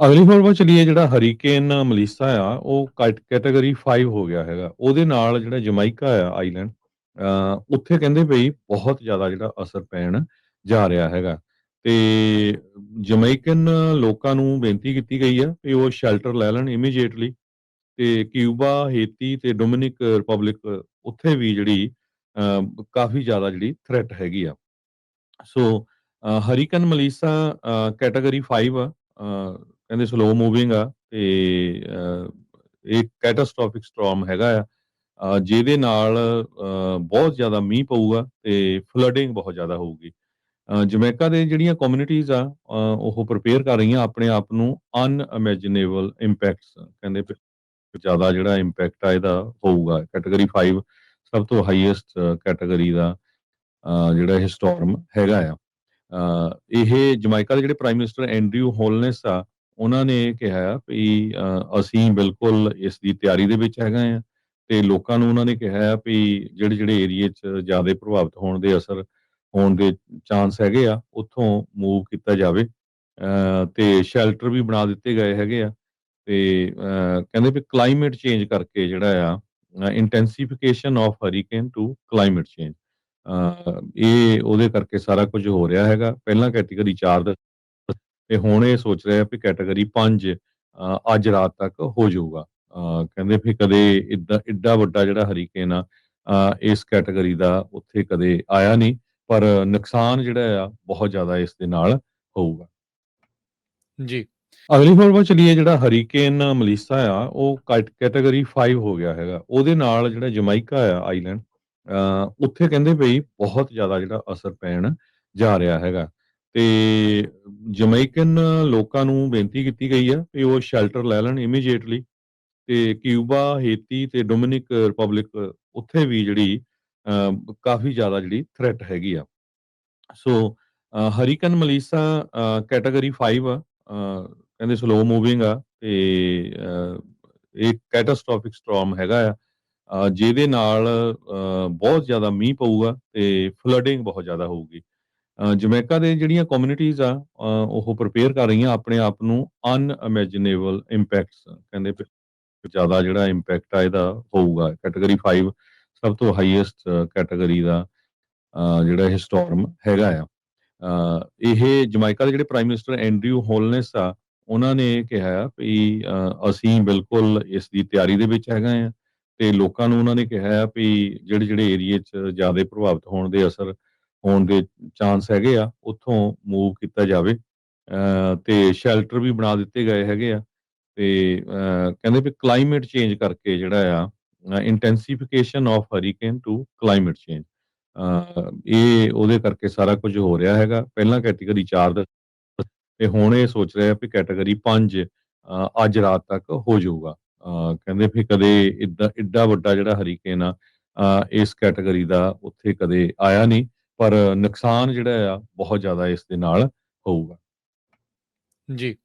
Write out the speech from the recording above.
ਅਗਲੀ ਖਬਰ ਵੱਲ ਚਲੀਏ, ਜਿਹੜਾ ਹਰੀਕੇਨ ਮਲੀਸਾ ਆ, ਉਹ ਕੈਟ ਕੈਟਾਗਰੀ 5 ਹੋ ਗਿਆ ਹੈਗਾ। ਉਹਦੇ ਨਾਲ ਜਿਹੜਾ ਜਮਾਈਕਾ ਆ ਆਈਲੈਂਡ ਉੱਥੇ ਕਹਿੰਦੇ ਬਈ ਬਹੁਤ ਜ਼ਿਆਦਾ ਜਿਹੜਾ ਅਸਰ ਪੈਣ ਜਾ ਰਿਹਾ ਹੈਗਾ। ਤੇ ਜਮੈਕਨ ਲੋਕਾਂ ਨੂੰ ਬੇਨਤੀ ਕੀਤੀ ਗਈ ਆ ਕਿ ਉਹ ਸ਼ੈਲਟਰ ਲੈ ਲੈਣ ਇਮੀਡੀਏਟਲੀ ਤੇ ਕਿਊਬਾ, ਹੇਤੀ ਤੇ ਡੋਮਿਨਿਕ ਰਿਪਬਲਿਕ ਉੱਥੇ ਵੀ ਜਿਹੜੀ ਕਾਫੀ ਜ਼ਿਆਦਾ ਜਿਹੜੀ ਥ੍ਰੈਟ ਹੈਗੀ ਆ। ਸੋ ਹਰੀਕਨ ਮਲੀਸਾ ਕੈਟਾਗਰੀ 5 ਆ ਕਹਿੰਦੇ ਸਲੋ ਮੂਵਿੰਗ ਆ ਤੇ ਇਹ ਇੱਕ ਕੈਟਾਸਟ੍ਰੋਫਿਕ ਸਟਾਰਮ ਹੈਗਾ ਆ। ਜਿਹਦੇ ਨਾਲ ਬਹੁਤ ਜ਼ਿਆਦਾ ਮੀਂਹ ਪਊਗਾ ਤੇ ਫਲੱਡਿੰਗ ਬਹੁਤ ਜ਼ਿਆਦਾ ਹੋਊਗੀ। ਅ, ਜਮੈਕਾ ਦੇ ਜਿਹੜੀਆਂ ਕਮਿਊਨਿਟੀਜ਼ ਆ ਉਹ ਪ੍ਰਪੇਅਰ ਕਰ ਰਹੀਆਂ ਆਪਣੇ ਆਪ ਨੂੰ ਅਨਇਮੇਜਿਨੇਬਲ ਇੰਪੈਕਟਸ ਕਹਿੰਦੇ ਜ਼ਿਆਦਾ ਜਿਹੜਾ ਇੰਪੈਕਟ ਆ ਇਹਦਾ ਹੋਊਗਾ। ਕੈਟਾਗਰੀ 5 ਸਭ ਤੋਂ ਹਾਈਐਸਟ ਕੈਟਾਗਰੀ ਦਾ ਜਿਹੜਾ ਇਹ ਸਟਾਰਮ ਹੈਗਾ ਆ। ਇਹ ਜਮਾਇਕਾ ਦੇ ਜਿਹੜੇ ਪ੍ਰਾਈਮ ਮਿਨਿਸਟਰ ਐਂਡਰਿਊ ਹੋਲਨੈਸ ਆ ਉਹਨਾਂ ਨੇ ਕਿਹਾ ਵੀ ਅਸੀਂ ਬਿਲਕੁਲ ਇਸ ਦੀ ਤਿਆਰੀ ਦੇ ਵਿੱਚ ਹੈਗਾ ਆ ਤੇ ਲੋਕਾਂ ਨੂੰ ਉਹਨਾਂ ਨੇ ਕਿਹਾ ਆ ਵੀ ਜਿਹੜੇ ਜਿਹੜੇ ਏਰੀਏ 'ਚ ਜ਼ਿਆਦਾ ਪ੍ਰਭਾਵਿਤ ਹੋਣ ਦੇ ਅਸਰ ਹੋਣ ਦੇ ਚਾਂਸ ਹੈਗੇ ਆ ਉੱਥੋਂ ਮੂਵ ਕੀਤਾ ਜਾਵੇ। ਅ, ਤੇ ਸ਼ੈਲਟਰ ਵੀ ਬਣਾ ਦਿੱਤੇ ਗਏ ਹੈਗੇ ਆ ਤੇ ਕਹਿੰਦੇ ਵੀ ਕਲਾਈਮੇਟ ਚੇਂਜ ਕਰਕੇ ਜਿਹੜਾ ਆ intensification of hurricane to climate change ਇਹ ਉਹਦੇ ਕਰਕੇ ਸਾਰਾ ਕੁਝ ਹੋ ਰਿਹਾ ਹੈਗਾ। ਪਹਿਲਾਂ ਕੈਟਾਗਰੀ 4 ਦਾ ਤੇ ਹੁਣ ਇਹ ਸੋਚ ਰਿਹਾ ਵੀ ਕੈਟਾਗਰੀ 5 ਅ, ਅੱਜ ਰਾਤ ਤੱਕ ਹੋ ਜਾਊਗਾ। ਕਹਿੰਦੇ ਵੀ ਕਦੇ ਇੱਦਾਂ ਇੱਡਾ ਵੱਡਾ ਜਿਹੜਾ ਹਰੀਕੇਨ ਆ ਇਸ ਕੈਟਾਗਰੀ ਦਾ ਉੱਥੇ ਕਦੇ ਆਇਆ ਨਹੀਂ ਪਰ ਨੁਕਸਾਨ ਜਿਹੜਾ ਆ ਬਹੁਤ ਜ਼ਿਆਦਾ ਇਸ ਦੇ ਨਾਲ ਹੋਊਗਾ। ਜੀ। ਅਗਲੀ ਖਬਰ ਚਲੀਏ ਜਿਹੜਾ ਹਰੀਕੇਨ ਮਲੀਸਾ ਆ ਉਹ ਕੈਟ- ਕੈਟਾਗਰੀ 5 ਹੋ ਗਿਆ ਹੈਗਾ। ਉਹਦੇ ਨਾਲ ਜਿਹੜਾ ਜਮਾਈਕਾ ਆ ਆਈਲੈਂਡ ਉੱਥੇ ਕਹਿੰਦੇ ਬਈ ਬਹੁਤ ਜ਼ਿਆਦਾ ਜਿਹੜਾ ਅਸਰ ਪੈਣ ਜਾ ਰਿਹਾ ਹੈਗਾ। ਤੇ ਜਮੈਕਨ ਲੋਕਾਂ ਨੂੰ ਬੇਨਤੀ ਕੀਤੀ ਗਈ ਆ ਕਿ ਉਹ ਸ਼ੈਲਟਰ ਲੈ ਲੈਣ ਇਮੀਡੀਏਟਲੀ ਤੇ ਕਿਊਬਾ ਹੇਤੀ ਤੇ ਡੋਮਿਨਿਕ ਰਿਪਬਲਿਕ ਉੱਥੇ ਵੀ ਜਿਹੜੀ ਕਾਫੀ ਜ਼ਿਆਦਾ ਜਿਹੜੀ ਥ੍ਰੈਟ ਹੈਗੀ ਆ। ਸੋ ਹਰੀਕਨ ਮਲੀਸਾ ਕੈਟਾਗਰੀ 5 ਆ ਕਹਿੰਦੇ ਸਲੋ ਮੂਵਿੰਗ ਆ ਤੇ ਅ, ਇੱਕ ਕੈਟਾਸਟ੍ਰੋਫਿਕ ਸਟਾਰਮ ਹੈਗਾ ਆ। ਜਿਹਦੇ ਨਾਲ ਬਹੁਤ ਜ਼ਿਆਦਾ ਮੀਂਹ ਪਊਗਾ ਤੇ ਫਲੱਡਿੰਗ ਬਹੁਤ ਜ਼ਿਆਦਾ ਹੋਊਗੀ। ਜਮੈਕਾ ਦੇ ਜਿਹੜੀਆਂ ਕਮਿਊਨਿਟੀਜ਼ ਆ ਉਹ ਪ੍ਰਪੇਅਰ ਕਰ ਰਹੀਆਂ ਆਪਣੇ ਆਪ ਨੂੰ ਅਨਇਮੇਜਿਨੇਬਲ ਇੰਪੈਕਟਸ ਕਹਿੰਦੇ ਜ਼ਿਆਦਾ ਜਿਹੜਾ ਇੰਪੈਕਟ ਆ ਇਹਦਾ ਹੋਊਗਾ। ਕੈਟਾਗਰੀ 5 ਸਭ ਤੋਂ ਹਾਈਐਸਟ ਕੈਟਾਗਰੀ ਦਾ ਜਿਹੜਾ ਇਹ ਸਟਾਰਮ ਹੈਗਾ ਆ। ਇਹ ਜਮਾਈਕਾ ਦੇ ਜਿਹੜੇ ਪ੍ਰਾਈਮ ਮਿਨਿਸਟਰ ਐਂਡਰਿਊ ਹੋਲਨੈਸ ਆ, ਉਹਨਾਂ ਨੇ ਕਿਹਾ ਵੀ ਅਸੀਂ ਬਿਲਕੁਲ ਇਸ ਦੀ ਤਿਆਰੀ ਦੇ ਵਿੱਚ ਹੈਗਾ ਆ ਤੇ ਲੋਕਾਂ ਨੂੰ ਉਹਨਾਂ ਨੇ ਕਿਹਾ ਆ ਵੀ ਜਿਹੜੇ ਜਿਹੜੇ ਏਰੀਏ 'ਚ ਜ਼ਿਆਦਾ ਪ੍ਰਭਾਵਿਤ ਹੋਣ ਦੇ ਅਸਰ ਹੋਣ ਦੇ ਚਾਂਸ ਹੈਗੇ ਆ, ਉੱਥੋਂ ਮੂਵ ਕੀਤਾ ਜਾਵੇ। ਤੇ ਸ਼ੈਲਟਰ ਵੀ ਬਣਾ ਦਿੱਤੇ ਗਏ ਹੈਗੇ ਆ। ਤੇ ਕਹਿੰਦੇ ਵੀ ਕਲਾਈਮੇਟ ਚੇਂਜ ਕਰਕੇ ਜਿਹੜਾ ਆ intensification of hurricane to climate change ਇਹ ਉਹਦੇ ਕਰਕੇ ਸਾਰਾ ਕੁਝ ਹੋ ਰਿਹਾ ਹੈਗਾ। ਪਹਿਲਾਂ ਕੈਟਾਗਰੀ 4 ਦਾ ਤੇ ਹੁਣ ਇਹ ਸੋਚ ਰਿਹਾ ਵੀ ਕੈਟਾਗਰੀ 5 ਅੱਜ ਰਾਤ ਤੱਕ ਹੋ ਜਾਊਗਾ। ਕਹਿੰਦੇ ਵੀ ਕਦੇ ਇੱਦਾਂ, ਇੱਡਾ ਵੱਡਾ ਜਿਹੜਾ ਹਰੀਕੇਨ ਆ ਇਸ ਕੈਟਾਗਰੀ ਦਾ ਉੱਥੇ ਕਦੇ ਆਇਆ ਨਹੀਂ। ਪਰ ਨੁਕਸਾਨ ਜਿਹੜਾ ਆ ਬਹੁਤ ਜ਼ਿਆਦਾ ਇਸ ਦੇ ਨਾਲ ਹੋਊਗਾ। ਜੀ।